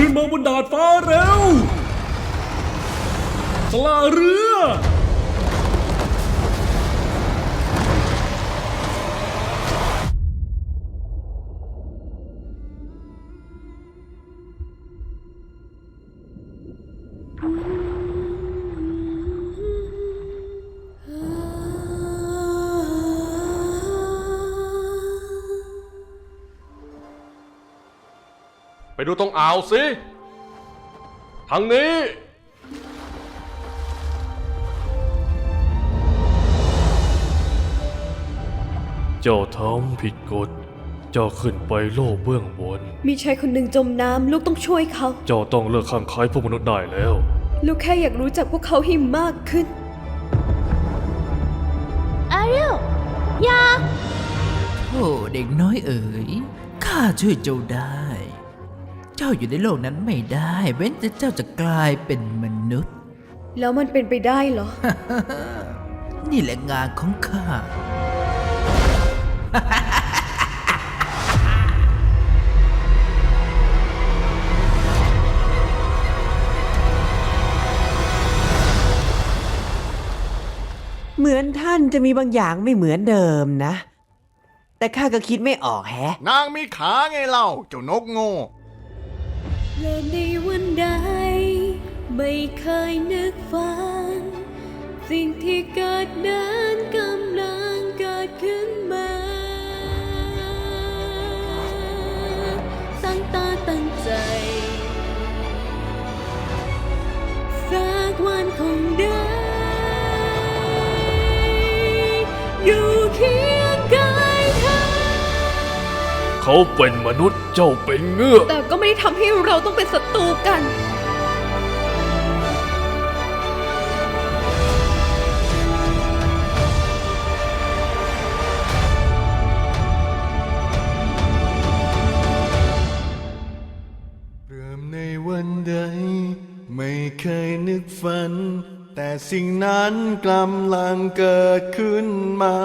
ขึ้นมาบนดาดฟ้าเร็ว สลาเรือ ไปดูตรงอ่าวสิ ทางนี้ เจ้าทำผิดกฎ เจ้าขึ้นไปโลกเบื้องบน มีชายคนหนึ่งจมน้ำลูกต้องช่วยเขา เจ้าต้องเลิกข้างคายพวกมนุษย์ได้แล้ว ลูกแค่อยากรู้จักพวกเขาให้มากขึ้น อาเรียลอย่า โอ้เด็กน้อยเอ๋ย ข้าช่วยเจ้าได้ เจ้าอยู่ในโลกนั้นไม่ได้ เว้นแต่เจ้าจะกลายเป็นมนุษย์ แล้วมันเป็นไปได้เหรอ นี่แหละงานของข้า เหมือนท่านจะมีบางอย่างไม่เหมือนเดิมนะ แต่ข้าก็คิดไม่ออกแฮะ นางมีขาไงเล่าเจ้านกโง่ และในวันใดไม่เคยนึกฝัน เขาเป็นมนุษย์เจ้าเป็นเงือกแต่ก็ไม่ได้ทำให้เราต้องเป็นศัตรูกัน เริ่มในวันใด ไม่เคยนึกฝัน แต่สิ่งนั้นกำลังเกิดขึ้นมา